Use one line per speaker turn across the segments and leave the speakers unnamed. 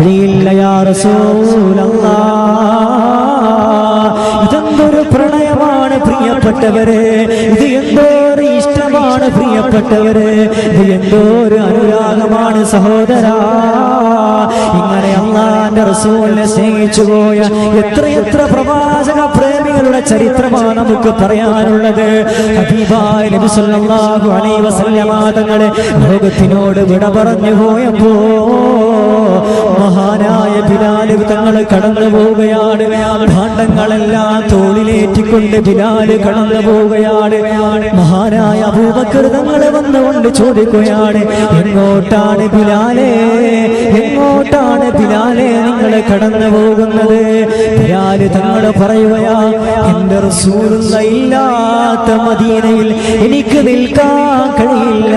കഴിയില്ല യാ ഇതെന്തൊരു പ്രണയമാണ് പ്രിയപ്പെട്ടവരെ? ഇത് എന്തോരു ഇഷ്ടമാണ് പ്രിയപ്പെട്ടവരെ? ഇത് എന്തോ ഒരു അനുരാഗമാണ് സഹോദര. ഇങ്ങനെ അള്ളാന്റെ റസൂലിനെ സ്നേഹിച്ചു പോയ എത്രയെത്ര പ്രവാചക പ്രേമികളുടെ ചരിത്രമാണ് നമുക്ക് പറയാനുള്ളത്. ഹബീബായ ലോകത്തിനോട് വിട പറഞ്ഞു പോയപ്പോ ബിലാൽ തങ്ങൾ കടന്നു പോവുകയാണ്. ഭാണ്ഡങ്ങളെല്ലാം തോളിലേറ്റിക്കൊണ്ട് ബിലാൽ കടന്നു പോവുകയാണ്. മഹാനായ അബൂബക്കർ തങ്ങൾ വന്നുകൊണ്ട് ചോദിക്കുകയാണ് എങ്ങോട്ടാണ് ബിലാലെ? എങ്ങോട്ടാണ് ബിലാലെ നിങ്ങൾ കടന്നു പോകുന്നത്? ബിലാൽ തങ്ങൾ പറയുകയാ എന്റെ റസൂലുള്ള ഇല്ലാത്ത മദീനയിൽ എനിക്ക് നിൽക്കാൻ കഴിയില്ല.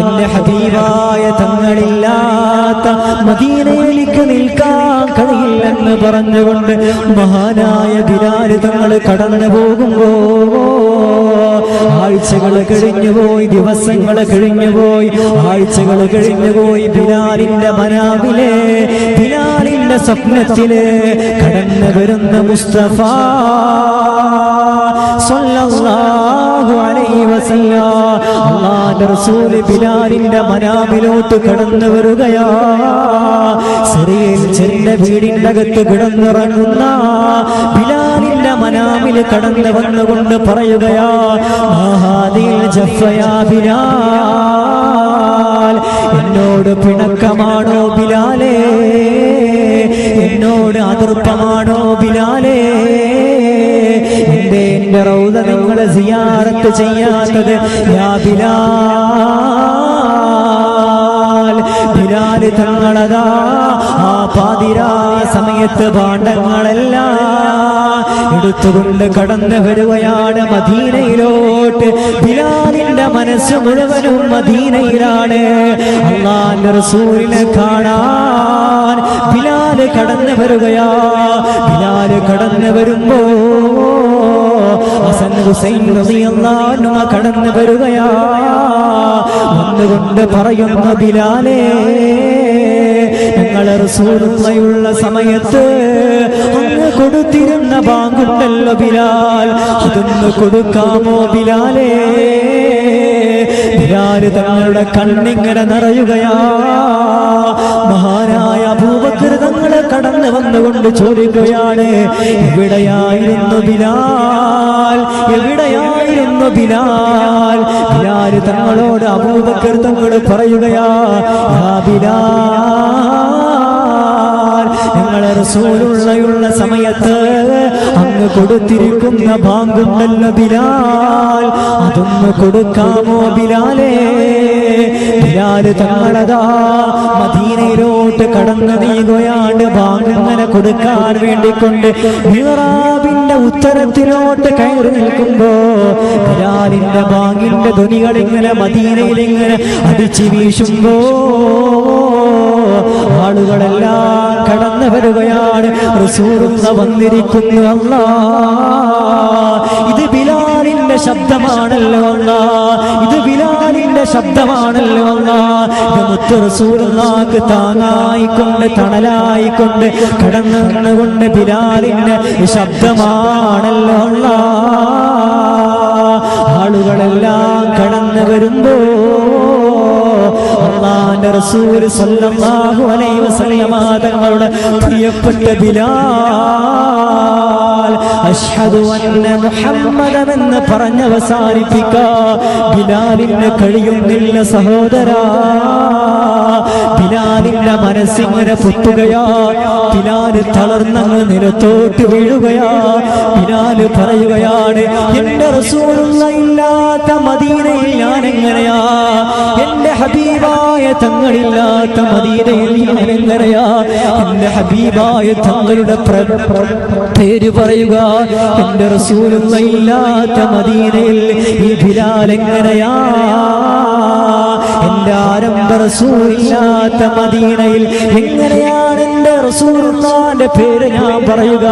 എന്റെ ഹബീബായ തങ്ങളില്ലാത്ത മദീനയിലേക്ക് നിൽക്കാൻ കഴിയില്ലെന്ന് പറഞ്ഞുകൊണ്ട് മഹാനായ ബിലാൽ തങ്ങൾ കടന്നു പോകുമ്പോ ആഴ്ചകൾ കഴിഞ്ഞുപോയി ദിവസങ്ങൾ കഴിഞ്ഞുപോയി ആഴ്ചകൾ കഴിഞ്ഞുപോയി ബിലാലിന്റെ മനാവിലെ ബിലാലിന്റെ സ്വപ്നത്തിലെ കടന്നു വരുന്ന മുസ്തഫ. ബിലാലിന്റെ മനാമിലോട്ട് കടന്നു വരികയാ. സിറിയയിൽ വീടിന്റെ അകത്ത് കിടന്നിറങ്ങുന്ന ബിലാലിന്റെ മനാമിൽ കടന്നു വന്നുകൊണ്ട് പറയുകയാ മഹാദിൽ ജഫയാ എന്നോട് പിണക്കമാണോ ബിലാലേ? എന്നോട് അതിർപ്പമാണോ ബിലാലേ? എന്റെ എന്റെ റൗദ നിങ്ങളെ സിയാറത്ത് ചെയ്യാത്തത് യാ ബിലാൽ. ബിലാൽ തങ്ങളതാ ആ പാതിരാ സമയത്ത് ഭാണ്ഡങ്ങളെല്ലാം എടുത്തുകൊണ്ട് കടന്നു വരുകയാണ് മദീനയിലോട്ട്. ബിലാലിന്റെ മനസ്സ് മുഴുവനും മദീനയിലാണ്. അള്ളാന്റെ റസൂലിനെ കാണാൻ ബിലാൽ കടന്നു വരികയാ. ബിലാൽ കടന്നു വരുമ്പോ ഹസൻ ഹുസൈൻ റളിയല്ലാഹു കടന്നു വരികയാ. വന്നുകൊണ്ട് പറയുന്ന ബിലാലേ ഞങ്ങളെ സൂറുമയുള്ള സമയത്ത് അങ്ങ് കൊടുത്തിരുന്ന ബാങ്കുണ്ടല്ലോ ബിലാൽ. അതൊന്ന് കൊടുക്കാമോ ബിലാലേ? ബിലാൽ തങ്ങളുടെ കണ്ണിങ്ങനെ നിറയുകയാ? മഹാനായ അബൂബക്കർ തങ്ങളെ കടന്നു വന്നുകൊണ്ട് ചോദിക്കുകയാണ് എവിടെയായിരുന്നു ബിലാൽ? എവിടെയായിരുന്നു ബിലാൽ? ബിലാൽ തങ്ങളോട് അബൂബക്കർ തങ്ങൾ പറയുകയാ "യാ ബിലാൽ ഞങ്ങളെ റസൂലുള്ളയുള്ള സമയത്ത് അങ്ങ് കൊടുത്തിരിക്കുന്ന ബാങ്കുണ്ടല്ലോ ബിലാൽ. അതൊന്ന് കൊടുക്കാമോ ബിലാലേ? ബിലാൽ തങ്ങളതാ മദീനയിലോട്ട് കടന്നു നീങ്ങുകയാണ് ഭാഗങ്ങനെ കൊടുക്കാൻ വേണ്ടിക്കൊണ്ട് മിറാബിന്റെ ഉത്തരത്തിലോട്ട് കയറി നിൽക്കുമ്പോ ബിലാലിന്റെ ഇങ്ങനെ മദീനയിൽ ഇങ്ങനെ അടിച്ചു വീശുമ്പോ ആളുകളെല്ലാം കടന്നു വരികയാണ്. റസൂറുന്ന വന്നിരിക്കുന്നു അല്ല. ഇത് ബിലാലിന്റെ ശബ്ദമാണല്ലോ അല്ല. ഇത് ബിലാലിന്റെ ശബ്ദമാണല്ലോ അല്ല. ഇത് മുത്ത് താങ്ങായിക്കൊണ്ട് തണലായിക്കൊണ്ട് കടന്നു നിന്നുകൊണ്ട് ബിലാലിന്റെ ശബ്ദമാണല്ലോ അല്ല. ആളുകളെല്ലാം കടന്നു വരുമ്പോ അള്ളാന്റെ റസൂൽ സല്ലല്ലാഹു അലൈഹി വസല്ലമ തങ്ങളുടെ പ്രിയപ്പെട്ട ബിലാൽ അഷ്ഹദു അന്ന മുഹമ്മദൻ എന്ന് പറഞ്ഞ് അവസാനിപ്പിക്കാ. ബിലാലിന് കഴിയുന്നില്ല സഹോദരാ. ബിലാലിന്റെ മനസ്സിങ്ങനെ പൊട്ടുകയാ. ബിലാൽ തളർന്നങ്ങ് നിലത്തോട്ട് വീഴുകയാ. ബിലാൽ പറയുകയാണ് എന്റെ റസൂലുള്ള ഇല്ലാത്ത മദീനയിൽ ഞാൻ എങ്ങനെയാ എന്റെ ഹബീബായ തങ്ങളില്ലാത്ത മദീനയിൽ ഞാൻ എങ്ങനെയാ? എന്റെ ഹബീബായ തങ്ങളുടെ പ്ര- പറയുക. എന്റെ റസൂലുള്ള മദീനയിൽ ഈ ബിലാൽ എങ്ങനെയാ? എന്റെ ആരംഭ റസൂലില്ലാത്ത മദീനയിൽ എങ്ങനെയാണ് എന്റെ റസൂലുള്ളാന്റെ പേര് ഞാൻ പറയുക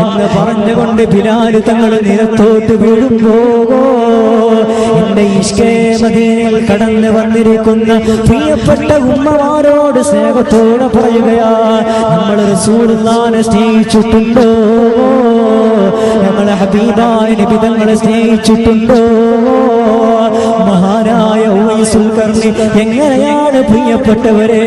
എന്ന് പറഞ്ഞുകൊണ്ട് ബിലാൽ തങ്ങൾ നിരത്തോട്ട് വീഴുമ്പോ എന്റെ ഇഷ്കേ മദീനയിൽ കടന്നു വന്നിരിക്കുന്ന പ്രിയപ്പെട്ട ഉമ്മമാരോട് സ്നേഹത്തോടെ പറയുകയാ നമ്മൾ റസൂലുള്ളാനെ സ്നേഹിച്ചിട്ടുണ്ടോ? നമ്മൾ ഹബീബായ നിബിതങ്ങളെ സ്നേഹിച്ചിട്ടുണ്ടോ? മഹാനായ എങ്ങനെയാണ് പ്രിയപ്പെട്ടവരെ?